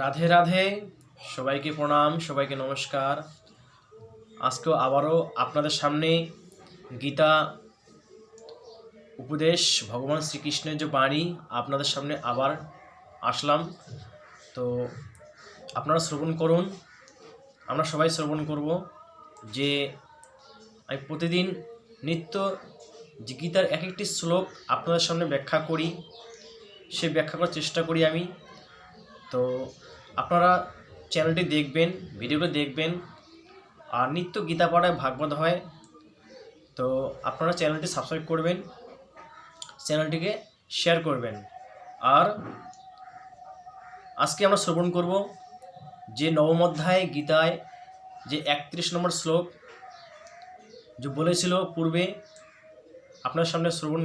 রাধে রাধে, সবাইকে প্রণাম, সবাইকে নমস্কার। আজকেও আবারও আপনাদের সামনে গীতা উপদেশ, ভগবান শ্রীকৃষ্ণের যে বাণী, আপনাদের সামনে আবার আসলাম। তো আপনারা শ্রবণ করুন, আমরা সবাই শ্রবণ করব যে আমি প্রতিদিন নিত্য যে গীতার এক একটি শ্লোক আপনাদের সামনে ব্যাখ্যা করি, সে ব্যাখ্যা করার চেষ্টা করি আমি। তো আপনারা চ্যানেলটি দেখবেন ভিডিওটি দেখবেন, আর নিত্য গীতা পড়ায় ভাগবত হয়, তো আপনারা চ্যানেলটি সাবস্ক্রাইব করবেন চ্যানেলটিকে শেয়ার করবেন। আর আজকে আমরা শ্রবণ করব যে নবম অধ্যায় গীতায় যে একত্রিশ নম্বর শ্লোক, যে বলেছিল পূর্বে, আপনার সামনে শ্রবণ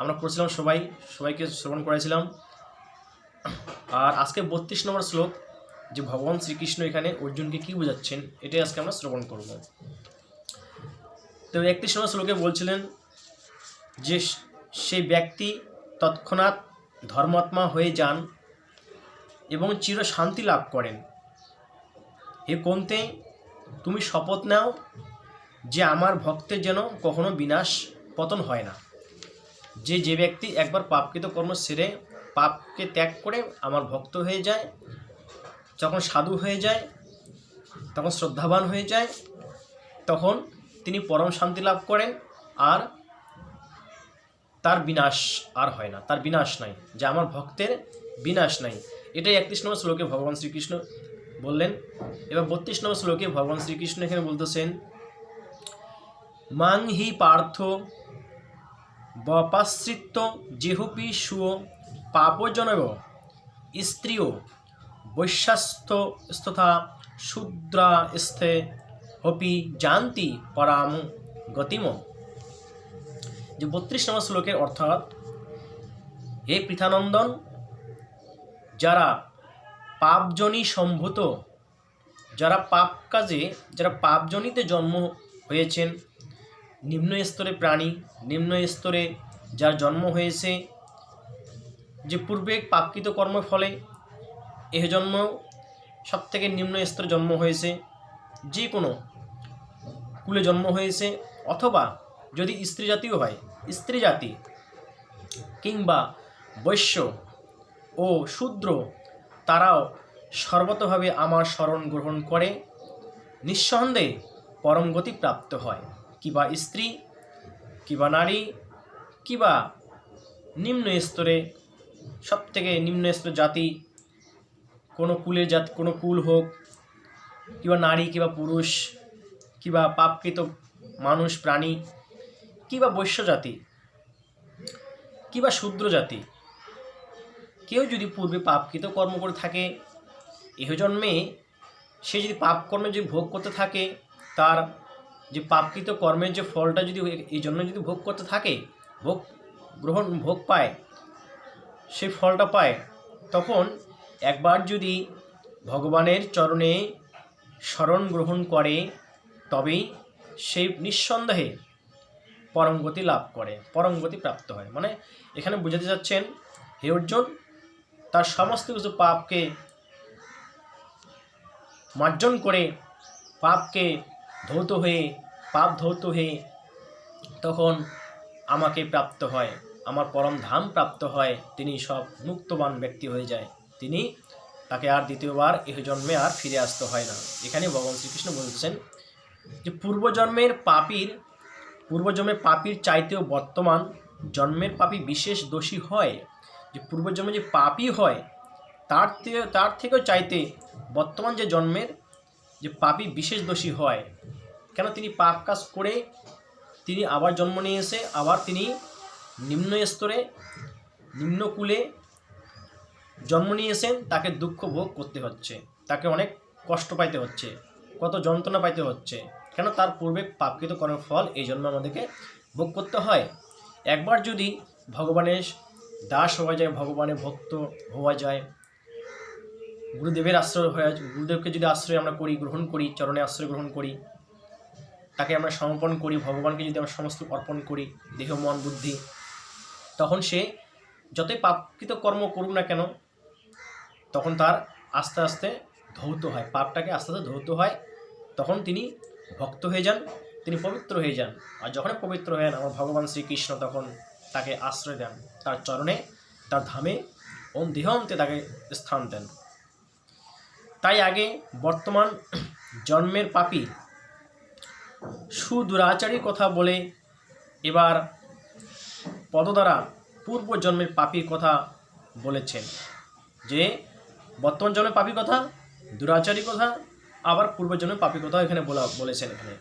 আমরা করেছিলাম সবাই, সবাইকে শ্রবণ করেছিলাম আর আজকে বত্রিশ নম্বর শ্লোক, যে ভগবান শ্রীকৃষ্ণ এখানে অর্জুনকে কী বোঝাচ্ছেন, এটাই আজকে আমরা শ্রবণ করব। তো একত্রিশ নম্বর শ্লোকে বলছিলেন যে সেই ব্যক্তি তৎক্ষণাৎ ধর্মাত্মা হয়ে যান এবং চির শান্তি লাভ করেন। হে কোনতে, তুমি শপথ নাও যে আমার ভক্তের যেন কখনো বিনাশ পতন হয় না। যে যে ব্যক্তি একবার পাপকৃত কর্ম সেরে পাপকে ত্যাগ করে আমার ভক্ত হয়ে যায়, যখন সাধু হয়ে যায়, তখন শ্রদ্ধাবান হয়ে যায়, তখন তিনি পরম শান্তি লাভ করেন আর তার বিনাশ আর হয় না। তার বিনাশ নাই, যে আমার ভক্তের বিনাশ নাই। এটাই একত্রিশ নম্বর শ্লোকে ভগবান শ্রীকৃষ্ণ বললেন। এবার বত্রিশ নম্বর শ্লোকে ভগবান শ্রীকৃষ্ণ এখানে বলতেছেন মাং হি পার্থ বপাশ্রিত্য জেহুপি সুয় পাপজনব স্ত্রীয় বৈশ্যাস্থ স্থথা শূদ্রা স্থে হপি জানতি পরাম গতিম। যে বত্রিশ নম্বর শ্লোকের অর্থাৎ, হে পৃথানন্দন, যারা পাপজনী সম্ভূত, যারা পাপ কাজে, যারা পাপজনিতে জন্ম হয়েছেন নিম্ন স্তরে প্রাণী নিম্ন স্তরে যার জন্ম হয়েছে যে পূর্বে পাপকৃত কর্মের ফলে এ জন্ম সব থেকে নিম্ন স্তরে জন্ম হয়েছে, যে কোনো কুলে জন্ম হয়েছে অথবা যদি স্ত্রী জাতিও হয় স্ত্রী জাতি কিংবা বৈশ্য ও শূদ্র, তারাও সর্বতভাবে আমার স্মরণ গ্রহণ করে, নিঃসন্দেহে পরম গতি প্রাপ্ত হয়। কিবা স্ত্রী, কিবা নারী, কিবা নিম্ন স্তরে সব থেকে নিম্ন জাতি, কোনো কুলের জাত, কোনো কুল হোক, কিংবা নারী, কিংবা পুরুষ, কিংবা পাপকৃত মানুষ, প্রাণী, কিংবা বৈশ্য জাতি, কিংবা শূদ্র জাতি। কেউ যদি পূর্বে পাপকৃত কর্ম করে থাকে, এহ জন্মে সে যদি পাপ কর্মে যদি ভোগ করতে থাকে, তার যে পাপকৃত কর্মের যে ফলটা যদি এই জন্য যদি ভোগ করতে থাকে, ভোগ গ্রহণ, ভোগ পায় সেই ফলটা পায়, তখন একবার যদি ভগবানের চরণে স্মরণ গ্রহণ করে, তবেই সেই নিঃসন্দেহে পরমগতি লাভ করে, পরমগতি প্রাপ্ত হয়। মানে এখানে বুঝাতে যাচ্ছেন হে অর্জুন, তার সমস্ত কিছু পাপকে মার্জন করে, পাপকে ধৌত হয়ে, পাপ ধৌত হয়ে তখন আমাকে প্রাপ্ত হয়। আমার পরম ধাম প্রাপ্ত হয়, তিনি সব মুক্তবান ব্যক্তি হয়ে যায়। তিনি তাকে আর দ্বিতীয়বার এহ জন্মে আর ফিরে আসতে হয় না। এখানে ভগবান শ্রীকৃষ্ণ বলছেন যে, পূর্বজন্মের পাপির পূর্বজন্মের পাপির চাইতেও বর্তমান জন্মের পাপি বিশেষ দোষী হয়। যে, পূর্বজন্মে যে পাপই হয়, তার তার থেকেও চাইতে বর্তমান যে জন্মের যে পাপি বিশেষ দোষী হয়। কেন তিনি পাপ কাজ করে, তিনি আবার জন্ম নিয়ে এসে, আবার তিনি নিম্ন স্তরে নিম্নকুলে জন্ম নিয়েছেন, তাকে দুঃখ ভোগ করতে হচ্ছে। তাকে অনেক কষ্ট পাইতে হচ্ছে, কত যন্ত্রণা পাইতে হচ্ছে। কেন? তার পূর্বে পাপকৃত কর্মের ফল এই জন্য আমাদেরকে ভোগ করতে হয়। একবার যদি ভগবানের দাস হওয়া যায়, ভগবানের ভক্ত হওয়া যায়, গুরুদেবের আশ্রয় হয়ে, গুরুদেবকে যদি আশ্রয় আমরা করি, গ্রহণ করি, চরণে আশ্রয় গ্রহণ করি, তাকে আমরা সমর্পণ করি, ভগবানকে যদি আমরা সমস্ত অর্পণ করি, দেহ, মন, বুদ্ধি তখন সে যতই পাপকৃত কর্ম করুক না কেন, তখন তার আস্তে আস্তে ধৌত হয়, পাপটাকে আস্তে আস্তে ধৌত হয়। তখন তিনি ভক্ত হয়ে যান, তিনি পবিত্র হয়ে যান। আর যখন পবিত্র হয়ে আমার ভগবান শ্রীকৃষ্ণ তখন তাকে আশ্রয় দেন। তার চরণে, তার ধামে, ওম দেহান্তে তাকে স্থান দেন। তাই আগে বর্তমান জন্মের পাপী সুদুরাচারীর কথা বলে, এবার পদদ্বারা পূর্ব জন্মের পাপীর কথা বলেছেন যে, বর্তমান জন্মের পাপী কথা দুরাচারী কথা, আবার পূর্ব জন্মের পাপী কথা এখানে বলা, বলেছেন এখানে।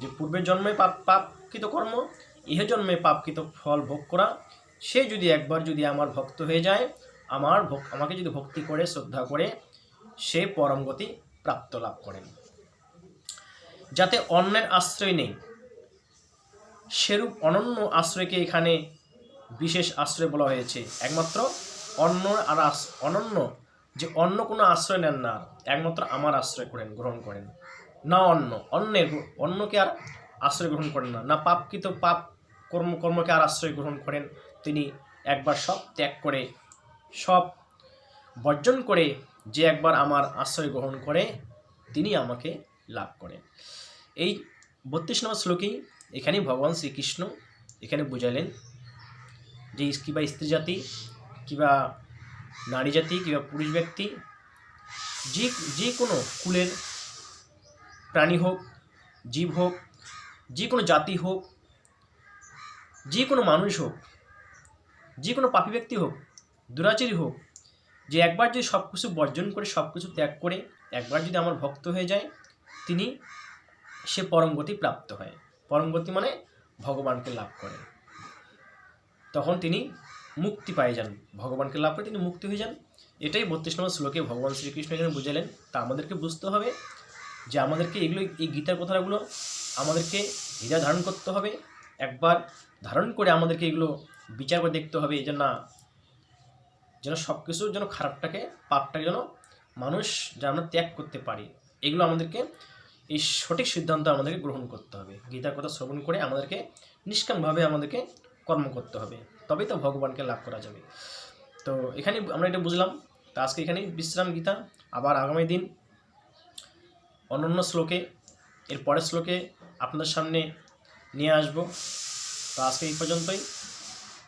যে পূর্বের জন্মে পাপ, পাপকৃত কর্ম ইহ জন্মে পাপকৃত ফল ভোগ করা, সে যদি একবার যদি আমার ভক্ত হয়ে যায়, আমার আমাকে যদি ভক্তি করে, শ্রদ্ধা করে, সে পরম গতি প্রাপ্ত লাভ করেন। যাতে অন্যের আশ্রয় নেই, সেরূপ অনন্য আশ্রয়কে এখানে বিশেষ আশ্রয় বলা হয়েছে। একমাত্র অন্য আর অনন্য যে অন্য কোনো আশ্রয় নেন না, একমাত্র আমার আশ্রয় করেন, গ্রহণ করেন। না অন্য, অন্যের অন্যকে আর আশ্রয় গ্রহণ করেন না। না পাপকৃত পাপ কর্ম, কর্মকে আর আশ্রয় গ্রহণ করেন। তিনি একবার সব ত্যাগ করে, সব বর্জন করে যে একবার আমার আশ্রয় গ্রহণ করে, তিনি আমাকে লাভ করেন। এই বত্রিশ নম্বর শ্লোকেই এখানেই ভগবান শ্রীকৃষ্ণ এখানে বুঝাইলেন যে কিবা স্ত্রী জাতি কিবা নারী জাতি কিবা পুরুষ ব্যক্তি, যে যে কোনো কুলের প্রাণী হোক, জীব হোক, যে কোনো জাতি হোক, যে কোনো মানুষ হোক, যে কোনো পাপী ব্যক্তি হোক, দুরাচারী হোক, যে একবার যদি সব কিছু বর্জন করে সব কিছু ত্যাগ করে, একবার যদি আমার ভক্ত হয়ে যায়, তিনি সে পরমগতি প্রাপ্ত হয়। পরমগতি মানে ভগবানকে লাভ করে। তখন তিনি মুক্তি পাই যান। ভগবানকে লাভ করে তিনি মুক্তি হয়ে যান। এটাই বত্রিশ নম্বর শ্লোকে ভগবান শ্রীকৃষ্ণ এখানে বুঝালেন। তা আমাদেরকে বুঝতে হবে যে আমাদেরকে এগুলো এই গীতার কথাগুলো আমাদেরকে হৃদয় ধারণ করতে হবে। একবার ধারণ করে আমাদেরকে এগুলো বিচার করে দেখতে হবে যে না যেন সব কিছু যেন খারাপটাকে, পাপটাকে যেন মানুষ যেন আমরা ত্যাগ করতে পারি। এগুলো আমাদেরকে এই সঠিক সিদ্ধান্ত আমাদেরকে গ্রহণ করতে হবে। গীতার কথা শ্রবণ করে আমাদেরকে নিষ্কামভাবে আমাদেরকে কর্ম করতে হবে, তবেই তো ভগবানকে লাভ করা যাবে। তো এখানে আমরা এটা বুঝলাম। তো আজকে এখানেই বিশ্রাম গীতা। আবার আগামী দিন অনন্য শ্লোকে, এর পরের শ্লোকে আপনাদের সামনে নিয়ে আসব। তো আজকে এই পর্যন্তই।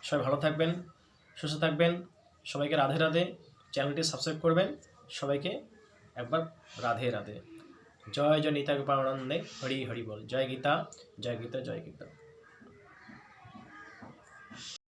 সবাই ভালো থাকবেন, সুস্থ থাকবেন। সবাইকে রাধে রাধে। চ্যানেলটি সাবস্ক্রাইব করবেন। সবাইকে একবার রাধে রাধে। জয় জয় নিতা গোপানন্দে হরি হরি বল। জয় গীতা জয় গীতা জয় গীতা।